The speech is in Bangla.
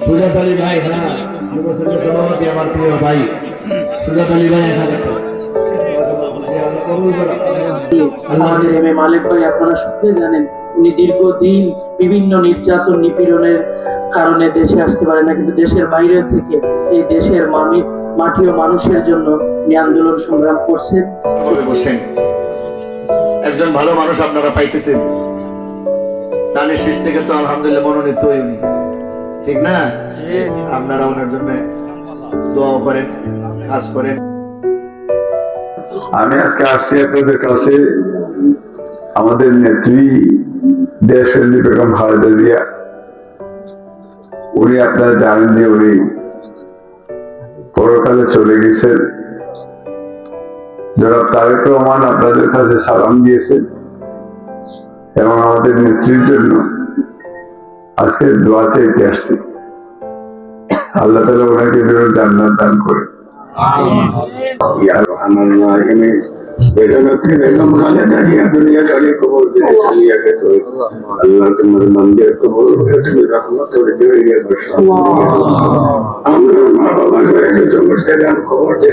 সুজাত আলী ভাই হ্যাঁ। সভাপতি আমার প্রিয় ভাই। সুজাত আলী ভাই এখানে আমাদের এম এ মালিক ভাই আপনারা সকলে জানেন উনি দীর্ঘদিন বিভিন্ন নির্যাতন নিপীড়নের কারণে দেশে আসতে পারে না কিন্তু দেশের বাইরে থেকে এই দেশের মামি মাটি ও মানুষের জন্য উনি আন্দোলন সংগ্রাম করছেন। একজন ভালো মানুষ আপনারা পাইতেছেন। দানের শেষ থেকে তো আলহামদুলিল্লাহ মনোনীত ঠিক না? আপনারা ওনার জন্য দোয়া করেন, কাজ করেন। আমি আজকে আসছি আপনাদের কাছে। আমাদের নেত্রী দেশের বেগম খালেদা জিয়া। উনি আপনারা জানেন যে উনি পরকালে চলে গেছেন। যারা তারেক রহমান আপনাদের কাছে সালাম দিয়েছেন। এবং আমাদের নেত্রীর জন্য আজকে দোয়া চাইতে আসছি। আল্লাহ তালা ওনাকে যেন জান্নাত দান করে। আমার মা বাবা খবর কি